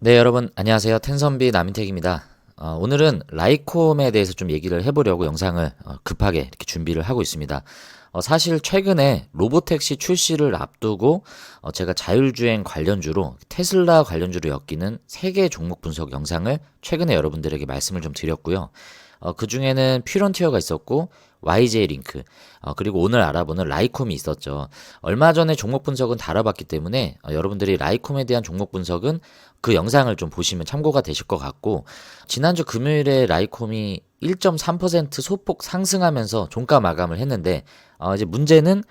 네, 여러분 안녕하세요. 텐선비 남인택입니다. 어, 오늘은 라이콤에 대해서 좀 얘기를 해보려고 영상을 어, 급하게 이렇게 준비를 하고 있습니다. 어, 사실 최근에 로보택시 출시를 앞두고 어, 제가 자율주행 관련주로 테슬라 관련주로 엮이는 세 개 종목 분석 영상을 최근에 여러분들에게 말씀을 좀 드렸고요. 어, 그 중에는 퓨런티어가 있었고 YJ 링크 어, 그리고 오늘 알아보는 라이콤이 있었죠. 얼마 전에 종목 분석은 다뤄봤기 때문에 어, 여러분들이 라이콤에 대한 종목 분석은 그 영상을 좀 보시면 참고가 되실 것 같고 지난주 금요일에 라이콤이 1.3% 소폭 상승하면서 종가 마감을 했는데 어, 이제 문제는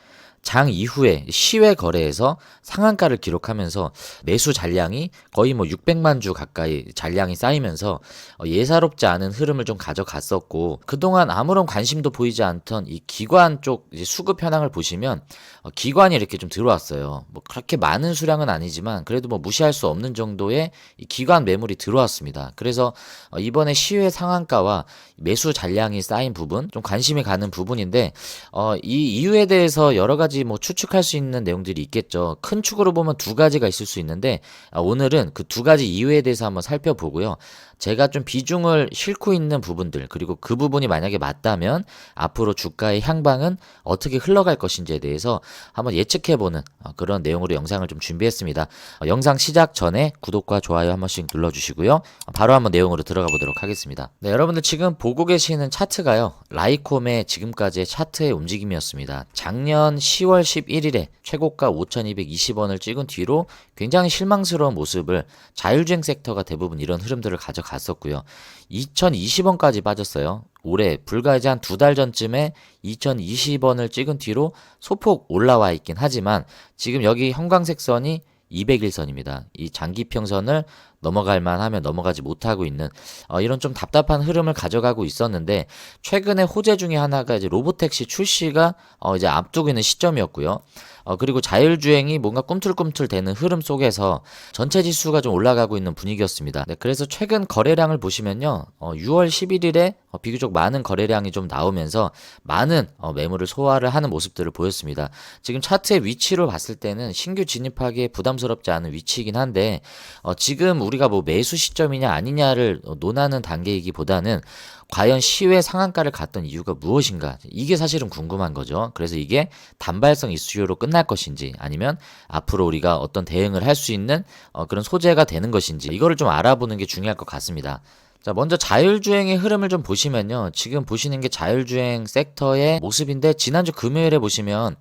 장 이후에 시외 거래에서 상한가를 기록하면서 매수 잔량이 거의 뭐 600만 주 가까이 잔량이 쌓이면서 어, 예사롭지 않은 흐름을 좀 가져갔었고 그동안 아무런 관심도 보이지 않던 이 기관 쪽 수급 현황을 보시면 어, 기관이 이렇게 좀 들어왔어요. 뭐 그렇게 많은 수량은 아니지만 그래도 뭐 무시할 수 없는 정도의 이 기관 매물이 들어왔습니다. 그래서 어, 이번에 시외 상한가와 매수 잔량이 쌓인 부분 좀 관심이 가는 부분인데 어, 이 이유에 대해서 여러 가지 뭐 추측할 수 있는 내용들이 있겠죠. 큰 축으로 보면 두 가지가 있을 수 있는데 아, 오늘은 그 두 가지 이유에 대해서 한번 살펴보고요. 제가 좀 비중을 싣고 있는 부분들 그리고 그 부분이 만약에 맞다면 앞으로 주가의 향방은 어떻게 흘러갈 것인지에 대해서 한번 예측해보는 어, 그런 내용으로 영상을 좀 준비했습니다. 어, 영상 시작 전에 구독과 좋아요 한 번씩 눌러주시고요. 어, 바로 한번 내용으로 들어가 보도록 하겠습니다. 네, 여러분들 지금 보고 계시는 차트가요. 라이콤의 지금까지의 차트의 움직임이었습니다. 작년 10월 11일에 최고가 5,220원을 찍은 뒤로 굉장히 실망스러운 모습을 자율주행 섹터가 대부분 이런 흐름들을 가져 갔었고요. 2,020원까지 빠졌어요. 올해 불과 이제 한 두 달 전쯤에 2,020원을 찍은 뒤로 소폭 올라와 있긴 하지만 지금 여기 형광색 선이 201선입니다. 이 장기평선을 넘어갈 만하면 넘어가지 못하고 있는 어, 이런 좀 답답한 흐름을 가져가고 있었는데 최근에 호재 중에 하나가 이제 로보택시 출시가 어, 이제 앞두고 있는 시점이었고요. 어, 그리고 자율주행이 뭔가 꿈틀꿈틀 되는 흐름 속에서 전체 지수가 좀 올라가고 있는 분위기였습니다. 네, 그래서 최근 거래량을 보시면요. 어, 6월 11일에 어, 비교적 많은 거래량이 좀 나오면서 많은 어, 매물을 소화를 하는 모습들을 보였습니다. 지금 차트의 위치로 봤을 때는 신규 진입하기에 부담스럽지 않은 위치이긴 한데 어, 지금 우리가 뭐 매수 시점이냐 아니냐를 어, 논하는 단계이기보다는 과연 시외 상한가를 갔던 이유가 무엇인가 이게 사실은 궁금한 거죠. 그래서 이게 단발성 이슈로 끝날 것인지 아니면 앞으로 우리가 어떤 대응을 할 수 있는 어, 그런 소재가 되는 것인지 이거를 좀 알아보는 게 중요할 것 같습니다. 자, 먼저 자율주행의 흐름을 좀 보시면요. 지금 보시는 게 자율주행 섹터의 모습인데, 지난주 금요일에 보시면,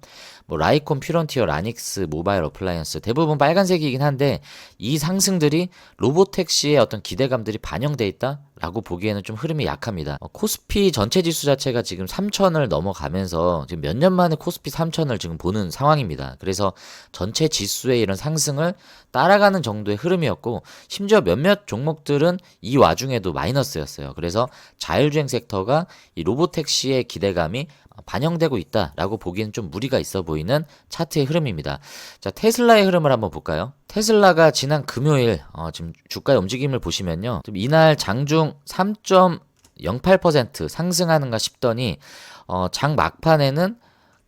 뭐, 라이콘, 퓨런티어, 라닉스, 모바일 어플라이언스, 대부분 빨간색이긴 한데, 이 상승들이 로보택시의 어떤 기대감들이 반영돼 있다? 라고 보기에는 좀 흐름이 약합니다. 어, 코스피 전체 지수 자체가 지금 3천을 넘어가면서 지금 몇 년 만에 코스피 3천을 지금 보는 상황입니다. 그래서 전체 지수의 이런 상승을 따라가는 정도의 흐름이었고 심지어 몇몇 종목들은 이 와중에도 마이너스였어요. 그래서 자율주행 섹터가 이 로보택시의 기대감이 반영되고 있다라고 보기에는 좀 무리가 있어 보이는 차트의 흐름입니다. 자, 테슬라의 흐름을 한번 볼까요? 테슬라가 지난 금요일 어, 지금 주가의 움직임을 보시면요. 좀 이날 장중 3.08% 상승하는가 싶더니 어, 장 막판에는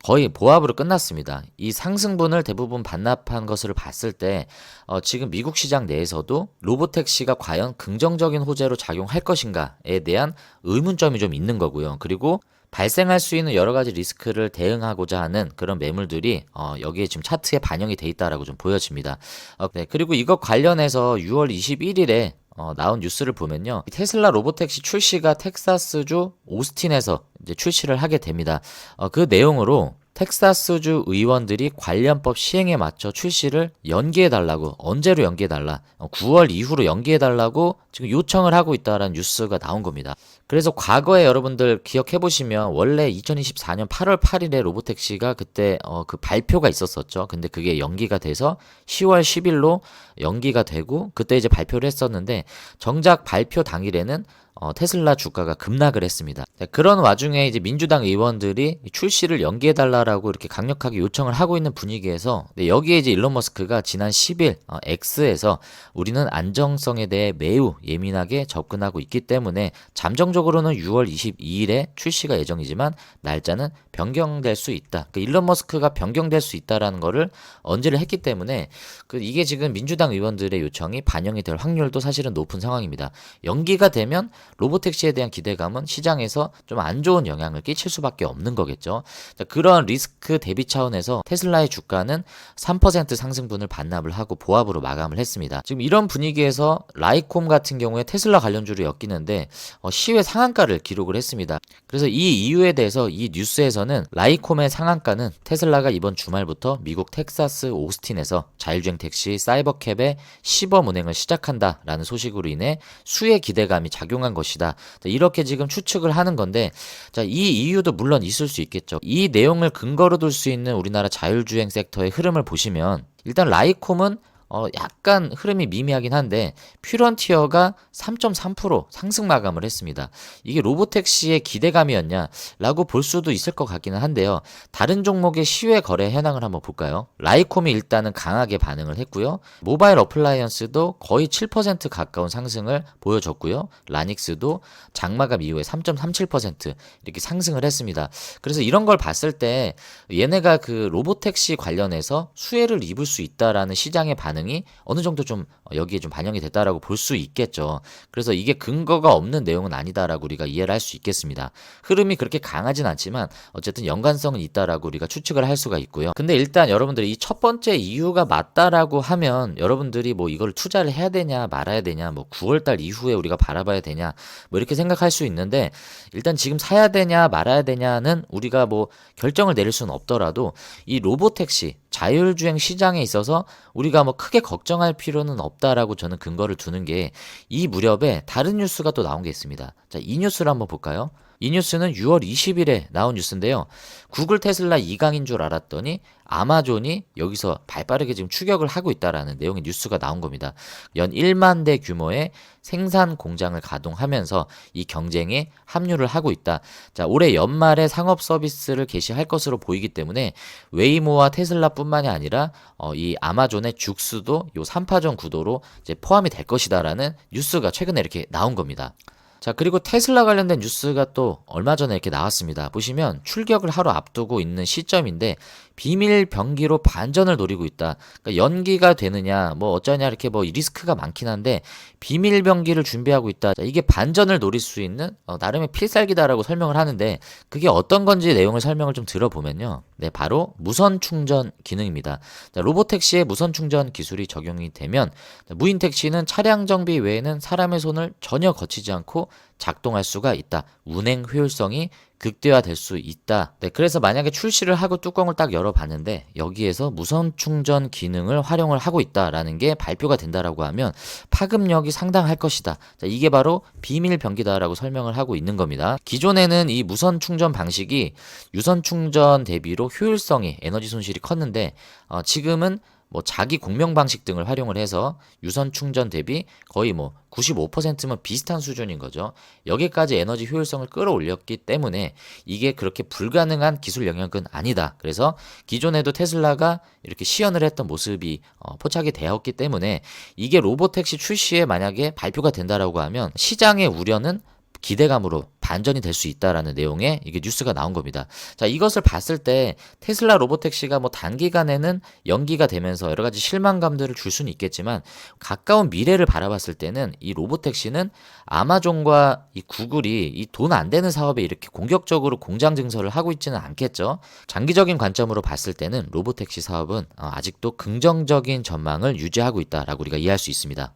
거의 보합으로 끝났습니다. 이 상승분을 대부분 반납한 것을 봤을 때 어, 지금 미국 시장 내에서도 로보택시가 과연 긍정적인 호재로 작용할 것인가에 대한 의문점이 좀 있는 거고요. 그리고 발생할 수 있는 여러 가지 리스크를 대응하고자 하는 그런 매물들이 어, 여기에 지금 차트에 반영이 돼 있다라고 좀 보여집니다. 어, 네, 그리고 이것 관련해서 6월 21일에 어, 나온 뉴스를 보면요. 테슬라 로보택시 출시가 텍사스주 오스틴에서 이제 출시를 하게 됩니다. 어, 그 내용으로 텍사스주 의원들이 관련법 시행에 맞춰 출시를 연기해달라고 언제로 연기해달라 9월 이후로 연기해달라고 지금 요청을 하고 있다라는 뉴스가 나온 겁니다. 그래서 과거에 여러분들 기억해 보시면 원래 2024년 8월 8일에 로보택시가 그때 어, 그 발표가 있었었죠. 근데 그게 연기가 돼서 10월 10일로 연기가 되고 그때 이제 발표를 했었는데 정작 발표 당일에는 어, 테슬라 주가가 급락을 했습니다. 자, 그런 와중에 이제 민주당 의원들이 출시를 연기해달라라고 이렇게 강력하게 요청을 하고 있는 분위기에서 네, 여기에 이제 일론 머스크가 지난 10일 어, X에서 우리는 안정성에 대해 매우 예민하게 접근하고 있기 때문에 잠정적으로는 6월 22일에 출시가 예정이지만 날짜는 변경될 수 있다. 그 일론 머스크가 변경될 수 있다라는 거를 언제를 했기 때문에 그 이게 지금 민주당 의원들의 요청이 반영이 될 확률도 사실은 높은 상황입니다. 연기가 되면 로보택시에 대한 기대감은 시장에서 좀 안 좋은 영향을 끼칠 수밖에 없는 거겠죠. 자, 그런 리스크 대비 차원에서 테슬라의 주가는 3% 상승분을 반납을 하고 보합으로 마감을 했습니다. 지금 이런 분위기에서 라이콤 같은 경우에 테슬라 관련주로 엮이는데 어, 시외 상한가를 기록을 했습니다. 그래서 이 이유에 대해서 이 뉴스에서는 라이콤의 상한가는 테슬라가 이번 주말부터 미국 텍사스 오스틴에서 자율주행 택시 사이버캡의 시범 운행을 시작한다라는 소식으로 인해 수의 기대감이 작용한 것이 다. 자, 이렇게 지금 추측을 하는 건데 자, 이 이유도 물론 있을 수 있겠죠. 이 내용을 근거로 둘 수 있는 우리나라 자율주행 섹터의 흐름을 보시면 일단 라이콤은 어, 약간 흐름이 미미하긴 한데 퓨런티어가 3.3% 상승 마감을 했습니다. 이게 로보택시의 기대감이었냐 라고 볼 수도 있을 것 같기는 한데요. 다른 종목의 시외 거래 현황을 한번 볼까요? 라이콤이 일단은 강하게 반응을 했고요. 모바일 어플라이언스도 거의 7% 가까운 상승을 보여줬고요. 라닉스도 장마감 이후에 3.37% 이렇게 상승을 했습니다. 그래서 이런 걸 봤을 때 얘네가 그 로보택시 관련해서 수혜를 입을 수 있다라는 시장의 반응 반응이 어느 정도 좀 여기에 좀 반영이 됐다라고 볼 수 있겠죠. 그래서 이게 근거가 없는 내용은 아니다라고 우리가 이해를 할 수 있겠습니다. 흐름이 그렇게 강하진 않지만 어쨌든 연관성은 있다라고 우리가 추측을 할 수가 있고요. 근데 일단 여러분들이 이 첫 번째 이유가 맞다라고 하면 여러분들이 뭐 이걸 투자를 해야 되냐 말아야 되냐 뭐 9월달 이후에 우리가 바라봐야 되냐 뭐 이렇게 생각할 수 있는데 일단 지금 사야 되냐 말아야 되냐는 우리가 뭐 결정을 내릴 수는 없더라도 이 로보택시 자율주행 시장에 있어서 우리가 뭐 크게 걱정할 필요는 없다라고 저는 근거를 두는 게 이 무렵에 다른 뉴스가 또 나온 게 있습니다. 자, 이 뉴스를 한번 볼까요? 이 뉴스는 6월 20일에 나온 뉴스인데요. 구글 테슬라 2강인 줄 알았더니 아마존이 여기서 발빠르게 지금 추격을 하고 있다라는 내용의 뉴스가 나온 겁니다. 연 1만 대 규모의 생산 공장을 가동하면서 이 경쟁에 합류를 하고 있다. 자, 올해 연말에 상업 서비스를 개시할 것으로 보이기 때문에 웨이모와 테슬라뿐만이 아니라 어, 이 아마존의 죽수도 요 3파전 구도로 이제 포함이 될 것이다라는 뉴스가 최근에 이렇게 나온 겁니다. 자, 그리고 테슬라 관련된 뉴스가 또 얼마 전에 이렇게 나왔습니다. 보시면 출격을 하루 앞두고 있는 시점인데 비밀 병기로 반전을 노리고 있다. 그러니까 연기가 되느냐, 뭐 어쩌냐 이렇게 뭐 리스크가 많긴 한데 비밀 병기를 준비하고 있다. 자, 이게 반전을 노릴 수 있는 어, 나름의 필살기다라고 설명을 하는데 그게 어떤 건지 내용을 설명을 좀 들어보면요. 네, 바로 무선 충전 기능입니다. 자, 로보택시에 무선 충전 기술이 적용이 되면 무인 택시는 차량 정비 외에는 사람의 손을 전혀 거치지 않고 작동할 수가 있다. 운행 효율성이 극대화될 수 있다. 네, 그래서 만약에 출시를 하고 뚜껑을 딱 열어봤는데 여기에서 무선 충전 기능을 활용을 하고 있다라는 게 발표가 된다라고 하면 파급력이 상당할 것이다. 자, 이게 바로 비밀 병기다라고 설명을 하고 있는 겁니다. 기존에는 이 무선 충전 방식이 유선 충전 대비로 효율성이 에너지 손실이 컸는데 어, 지금은 뭐 자기 공명 방식 등을 활용을 해서 유선 충전 대비 거의 뭐 95%면 비슷한 수준인 거죠. 여기까지 에너지 효율성을 끌어올렸기 때문에 이게 그렇게 불가능한 기술 영역은 아니다. 그래서 기존에도 테슬라가 이렇게 시연을 했던 모습이 어, 포착이 되었기 때문에 이게 로보택시 출시에 만약에 발표가 된다라고 하면 시장의 우려는 기대감으로 반전이 될 수 있다라는 내용의 이게 뉴스가 나온 겁니다. 자, 이것을 봤을 때 테슬라 로보택시가 뭐 단기간에는 연기가 되면서 여러 가지 실망감들을 줄 수는 있겠지만 가까운 미래를 바라봤을 때는 이 로보택시는 아마존과 이 구글이 이 돈 안 되는 사업에 이렇게 공격적으로 공장 증설을 하고 있지는 않겠죠. 장기적인 관점으로 봤을 때는 로보택시 사업은 어, 아직도 긍정적인 전망을 유지하고 있다라고 우리가 이해할 수 있습니다.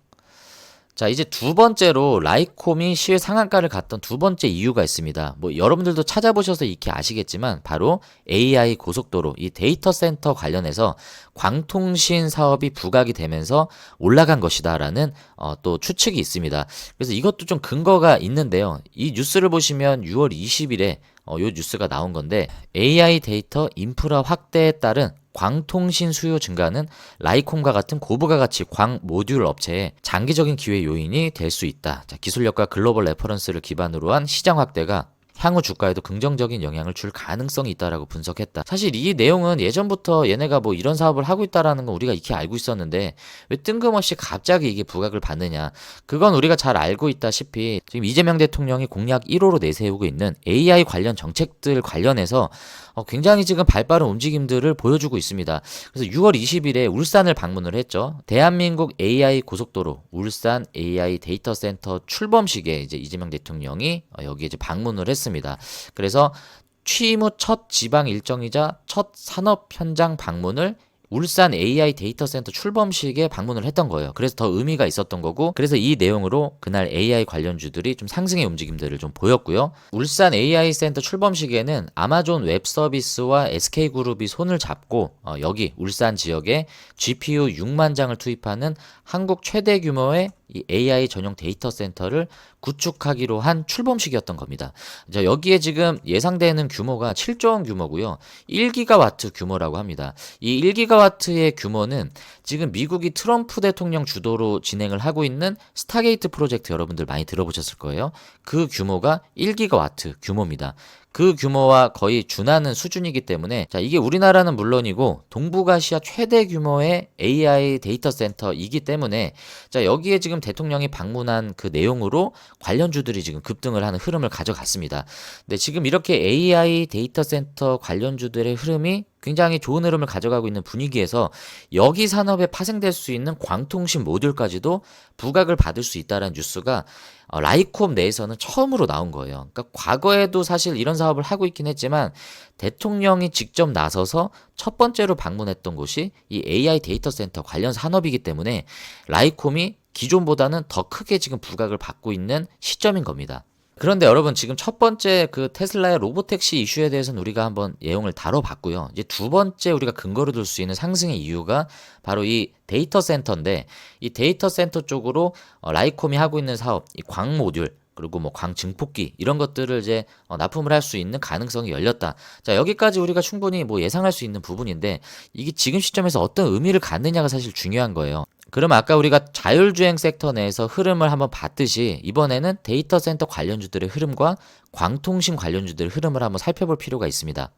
자, 이제 두 번째로 라이콤이 시외 상한가를 갔던 두 번째 이유가 있습니다. 뭐 여러분들도 찾아보셔서 익히 아시겠지만 바로 AI 고속도로 이 데이터 센터 관련해서 광통신 사업이 부각이 되면서 올라간 것이다라는 어, 또 추측이 있습니다. 그래서 이것도 좀 근거가 있는데요. 이 뉴스를 보시면 6월 20일에 어, 요 뉴스가 나온 건데 AI 데이터 인프라 확대에 따른 광통신 수요 증가는 라이콤과 같은 고부가 가치 광 모듈 업체의 장기적인 기회 요인이 될 수 있다. 자, 기술력과 글로벌 레퍼런스를 기반으로 한 시장 확대가 향후 주가에도 긍정적인 영향을 줄 가능성이 있다라고 분석했다. 사실 이 내용은 예전부터 얘네가 뭐 이런 사업을 하고 있다라는 건 우리가 익히 알고 있었는데 왜 뜬금없이 갑자기 이게 부각을 받느냐. 그건 우리가 잘 알고 있다시피 지금 이재명 대통령이 공약 1호로 내세우고 있는 AI 관련 정책들 관련해서 어, 굉장히 지금 발빠른 움직임들을 보여주고 있습니다. 그래서 6월 20일에 울산을 방문을 했죠. 대한민국 AI 고속도로 울산 AI 데이터 센터 출범식에 이제 이재명 대통령이 어, 여기 이제 방문을 했습니다. 그래서 취임 후 첫 지방 일정이자 첫 산업 현장 방문을 울산 AI 데이터 센터 출범식에 방문을 했던 거예요. 그래서 더 의미가 있었던 거고, 그래서 이 내용으로 그날 AI 관련주들이 좀 상승의 움직임들을 좀 보였고요. 울산 AI 센터 출범식에는 아마존 웹 서비스와 SK그룹이 손을 잡고 어, 여기 울산 지역에 GPU 6만 장을 투입하는 한국 최대 규모의 이 AI 전용 데이터 센터를 구축하기로 한 출범식이었던 겁니다. 자, 여기에 지금 예상되는 규모가 7조 원 규모고요. 1기가와트 규모라고 합니다. 이 1기가와트의 규모는 지금 미국이 트럼프 대통령 주도로 진행을 하고 있는 스타게이트 프로젝트 여러분들 많이 들어보셨을 거예요. 그 규모가 1기가와트 규모입니다. 그 규모와 거의 준하는 수준이기 때문에 자 이게 우리나라는 물론이고 동북아시아 최대 규모의 AI 데이터 센터이기 때문에 자 여기에 지금 대통령이 방문한 그 내용으로 관련주들이 지금 급등을 하는 흐름을 가져갔습니다. 근데 지금 이렇게 AI 데이터 센터 관련주들의 흐름이 굉장히 좋은 흐름을 가져가고 있는 분위기에서 여기 산업에 파생될 수 있는 광통신 모듈까지도 부각을 받을 수 있다는 뉴스가 어, 라이콤 내에서는 처음으로 나온 거예요. 그러니까 과거에도 사실 이런 사업을 하고 있긴 했지만 대통령이 직접 나서서 첫 번째로 방문했던 곳이 이 AI 데이터 센터 관련 산업이기 때문에 라이콤이 기존보다는 더 크게 지금 부각을 받고 있는 시점인 겁니다. 그런데 여러분 지금 첫 번째 그 테슬라의 로보택시 이슈에 대해서는 우리가 한번 내용을 다뤄봤고요. 이제 두 번째 우리가 근거로 둘수 있는 상승의 이유가 바로 이 데이터 센터인데 이 데이터 센터 쪽으로 어, 라이콤이 하고 있는 사업, 이 광 모듈 그리고 뭐 광증폭기 이런 것들을 이제 어, 납품을 할 수 있는 가능성이 열렸다. 자 여기까지 우리가 충분히 뭐 예상할 수 있는 부분인데 이게 지금 시점에서 어떤 의미를 갖느냐가 사실 중요한 거예요. 그럼 아까 우리가 자율주행 섹터 내에서 흐름을 한번 봤듯이 이번에는 데이터 센터 관련주들의 흐름과 광통신 관련주들의 흐름을 한번 살펴볼 필요가 있습니다.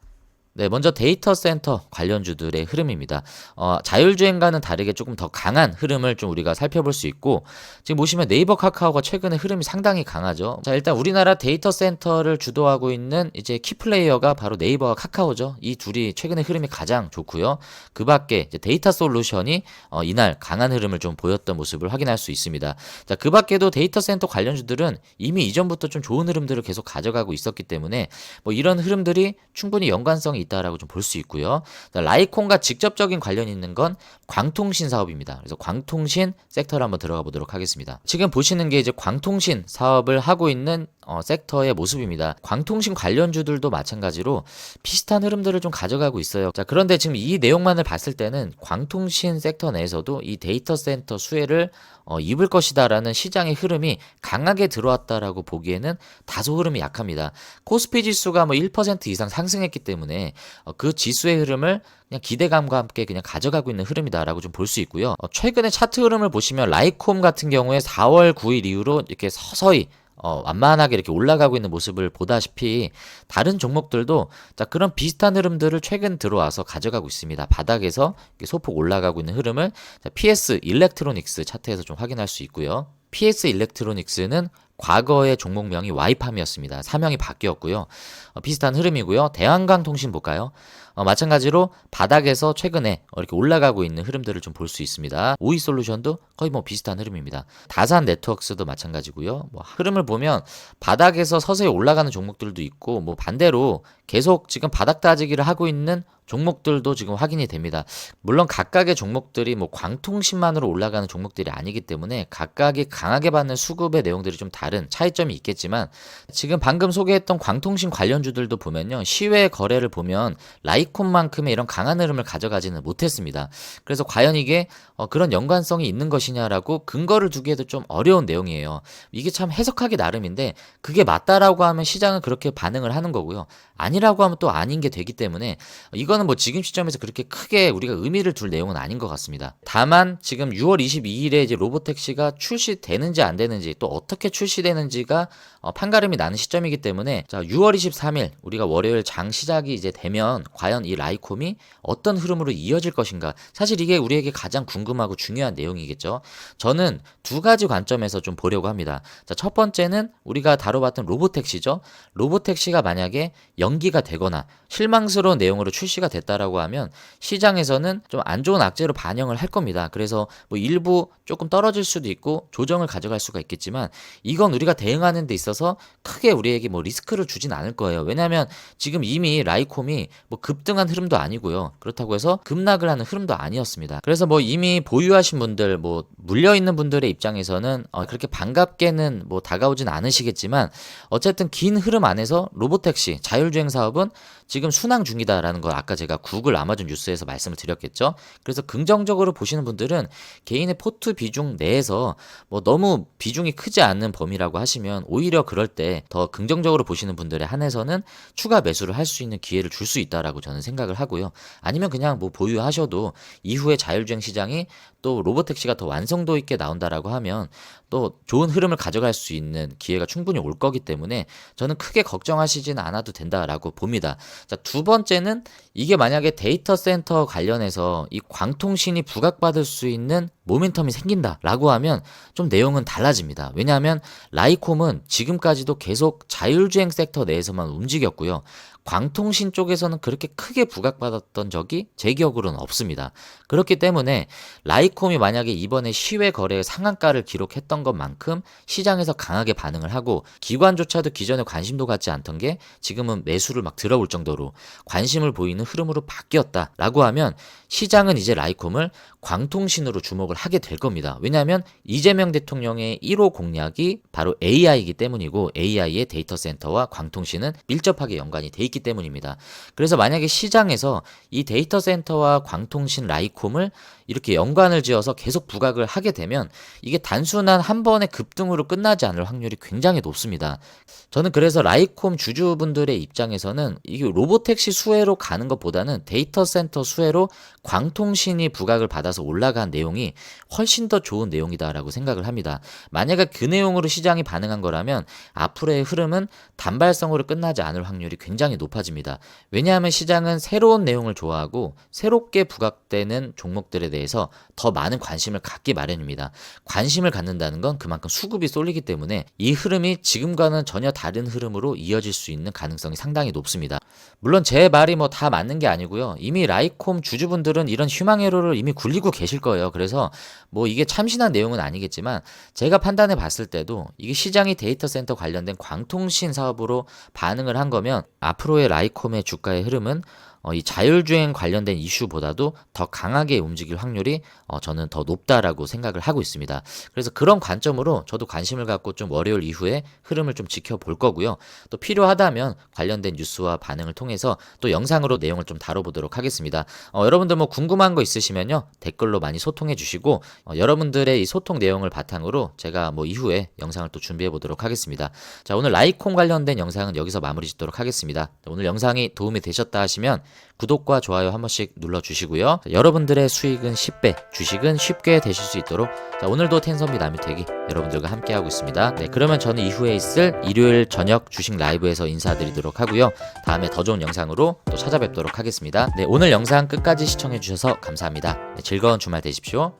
네, 먼저 데이터 센터 관련주들의 흐름입니다. 어, 자율주행과는 다르게 조금 더 강한 흐름을 좀 우리가 살펴볼 수 있고, 지금 보시면 네이버 카카오가 최근에 흐름이 상당히 강하죠. 자, 일단 우리나라 데이터 센터를 주도하고 있는 이제 키플레이어가 바로 네이버와 카카오죠. 이 둘이 최근에 흐름이 가장 좋고요. 그 밖에 데이터 솔루션이 어, 이날 강한 흐름을 좀 보였던 모습을 확인할 수 있습니다. 자, 그 밖에도 데이터 센터 관련주들은 이미 이전부터 좀 좋은 흐름들을 계속 가져가고 있었기 때문에 뭐 이런 흐름들이 충분히 연관성이 있다라고 좀 볼 수 있고요. 라이콘과 직접적인 관련이 있는 건 광통신 사업입니다. 그래서 광통신 섹터를 한번 들어가 보도록 하겠습니다. 지금 보시는 게 이제 광통신 사업을 하고 있는 어, 섹터의 모습입니다. 광통신 관련주들도 마찬가지로 비슷한 흐름들을 좀 가져가고 있어요. 자, 그런데 지금 이 내용만을 봤을 때는 광통신 sek터 내에서도 이 데이터 센터 수혜를 어, 입을 것이다라는 시장의 흐름이 강하게 들어왔다라고 보기에는 다소 흐름이 약합니다. 코스피 지수가 뭐 1% 이상 상승했기 때문에 어, 그 지수의 흐름을 그냥 기대감과 함께 그냥 가져가고 있는 흐름이다라고 좀 볼 수 있고요. 어, 최근에 차트 흐름을 보시면 라이콤 같은 경우에 4월 9일 이후로 이렇게 서서히 어, 완만하게 이렇게 올라가고 있는 모습을 보다시피 다른 종목들도 자 그런 비슷한 흐름들을 최근 들어와서 가져가고 있습니다. 바닥에서 소폭 올라가고 있는 흐름을 자, PS 일렉트로닉스 차트에서 좀 확인할 수 있고요. PS 일렉트로닉스는 과거의 종목명이 와이팜이었습니다. 사명이 바뀌었고요. 어, 비슷한 흐름이고요. 대한강 통신 볼까요? 어, 마찬가지로 바닥에서 최근에 이렇게 올라가고 있는 흐름들을 좀 볼 수 있습니다. 오이 솔루션도 거의 뭐 비슷한 흐름입니다. 다산 네트워크스도 마찬가지고요. 뭐 흐름을 보면 바닥에서 서서히 올라가는 종목들도 있고 뭐 반대로 계속 지금 바닥 따지기를 하고 있는 종목들도 지금 확인이 됩니다. 물론 각각의 종목들이 뭐 광통신만으로 올라가는 종목들이 아니기 때문에 각각이 강하게 받는 수급의 내용들이 좀 다른 차이점이 있겠지만 지금 방금 소개했던 광통신 관련주들도 보면요. 시외 거래를 보면 라이 라이콘만큼의 이런 강한 흐름을 가져가지는 못했습니다. 그래서 과연 이게 어, 그런 연관성이 있는 것이냐라고 근거를 두기에도 좀 어려운 내용이에요. 이게 참 해석하기 나름인데 그게 맞다라고 하면 시장은 그렇게 반응을 하는 거고요. 아니라고 하면 또 아닌 게 되기 때문에 이거는 뭐 지금 시점에서 그렇게 크게 우리가 의미를 둘 내용은 아닌 것 같습니다. 다만 지금 6월 22일에 이제 로보택시가 출시되는지 안 되는지 또 어떻게 출시되는지가 어, 판가름이 나는 시점이기 때문에 자 6월 23일 우리가 월요일 장 시작이 이제 되면 과연 이 라이콤이 어떤 흐름으로 이어질 것인가 사실 이게 우리에게 가장 궁금하고 중요한 내용이겠죠. 저는 두 가지 관점에서 좀 보려고 합니다. 자, 첫 번째는 우리가 다뤄봤던 로보택시죠. 로보택시가 만약에 연기가 되거나 실망스러운 내용으로 출시가 됐다라고 하면 시장에서는 좀 안 좋은 악재로 반영을 할 겁니다. 그래서 뭐 일부 조금 떨어질 수도 있고 조정을 가져갈 수가 있겠지만 이건 우리가 대응하는 데 있어서 크게 우리에게 뭐 리스크를 주진 않을 거예요. 왜냐하면 지금 이미 라이콤이 뭐 급등한 흐름도 아니고요. 그렇다고 해서 급락을 하는 흐름도 아니었습니다. 그래서 뭐 이미 보유하신 분들 뭐 물려 있는 분들의 입장에서는 어 그렇게 반갑게는 뭐 다가오진 않으시겠지만 어쨌든 긴 흐름 안에서 로보택시 자율 주행 사업은 지금 순항 중이다라는 걸 아까 제가 구글 아마존 뉴스에서 말씀을 드렸겠죠. 그래서 긍정적으로 보시는 분들은 개인의 포트 비중 내에서 뭐 너무 비중이 크지 않는 범위라고 하시면 오히려 그럴 때 더 긍정적으로 보시는 분들에 한해서는 추가 매수를 할 수 있는 기회를 줄 수 있다라고 저는 생각을 하고요. 아니면 그냥 뭐 보유하셔도 이후에 자율주행 시장이 또 로보택시가 더 완성도 있게 나온다라고 하면 또 좋은 흐름을 가져갈 수 있는 기회가 충분히 올 거기 때문에 저는 크게 걱정하시지는 않아도 된다 라고 봅니다. 자, 두 번째는 이게 만약에 데이터 센터 관련해서 이 광통신이 부각받을 수 있는 모멘텀이 생긴다라고 하면 좀 내용은 달라집니다. 왜냐하면 라이콤은 지금까지도 계속 자율주행 섹터 내에서만 움직였고요. 광통신 쪽에서는 그렇게 크게 부각받았던 적이 제 기억으로는 없습니다. 그렇기 때문에 라이콤이 만약에 이번에 시외 거래의 상한가를 기록했던 것만큼 시장에서 강하게 반응을 하고 기관조차도 기존에 관심도 갖지 않던 게 지금은 매수를 막 들어올 정도로 관심을 보이는 흐름으로 바뀌었다라고 하면 시장은 이제 라이콤을 광통신으로 주목을 하게 될 겁니다. 왜냐하면 이재명 대통령의 1호 공약이 바로 AI이기 때문이고 AI의 데이터 센터와 광통신은 밀접하게 연관이 돼 있기 때문입니다. 그래서 만약에 시장에서 이 데이터 센터와 광통신 라이콤을 이렇게 연관을 지어서 계속 부각을 하게 되면 이게 단순한 한 번의 급등으로 끝나지 않을 확률이 굉장히 높습니다. 저는 그래서 라이콤 주주분들의 입장에서는 이게 로보택시 수혜로 가는 것보다는 데이터 센터 수혜로 광통신이 부각을 받아서 올라간 내용이 훨씬 더 좋은 내용이다라고 생각을 합니다. 만약에 그 내용으로 시장이 반응한 거라면 앞으로의 흐름은 단발성으로 끝나지 않을 확률이 굉장히 높아집니다. 왜냐하면 시장은 새로운 내용을 좋아하고 새롭게 부각되는 종목들에 대해 서 더 많은 관심을 갖기 마련입니다. 관심을 갖는다는 건 그만큼 수급이 쏠리기 때문에 이 흐름이 지금과는 전혀 다른 흐름으로 이어질 수 있는 가능성이 상당히 높습니다. 물론 제 말이 뭐 다 맞는 게 아니고요. 이미 라이콤 주주분들은 이런 휴망회로를 이미 굴리고 계실 거예요. 그래서 뭐 이게 참신한 내용은 아니겠지만 제가 판단해 봤을 때도 이게 시장이 데이터 센터 관련된 광통신 사업으로 반응을 한 거면 앞으로의 라이콤의 주가의 흐름은 어, 이 자율주행 관련된 이슈보다도 더 강하게 움직일 확률이 어, 저는 더 높다라고 생각을 하고 있습니다. 그래서 그런 관점으로 저도 관심을 갖고 좀 월요일 이후에 흐름을 좀 지켜볼 거고요. 또 필요하다면 관련된 뉴스와 반응을 통해서 또 영상으로 내용을 좀 다뤄보도록 하겠습니다. 어, 여러분들 뭐 궁금한 거 있으시면요 댓글로 많이 소통해 주시고 어, 여러분들의 이 소통 내용을 바탕으로 제가 뭐 이후에 영상을 또 준비해 보도록 하겠습니다. 자 오늘 라이콘 관련된 영상은 여기서 마무리 짓도록 하겠습니다. 오늘 영상이 도움이 되셨다 하시면 구독과 좋아요 한 번씩 눌러주시고요. 자, 여러분들의 수익은 10배, 주식은 쉽게 되실 수 있도록 자, 오늘도 텐선비 남유택이 여러분들과 함께하고 있습니다. 네, 그러면 저는 이후에 있을 일요일 저녁 주식 라이브에서 인사드리도록 하고요. 다음에 더 좋은 영상으로 또 찾아뵙도록 하겠습니다. 네, 오늘 영상 끝까지 시청해주셔서 감사합니다. 네, 즐거운 주말 되십시오.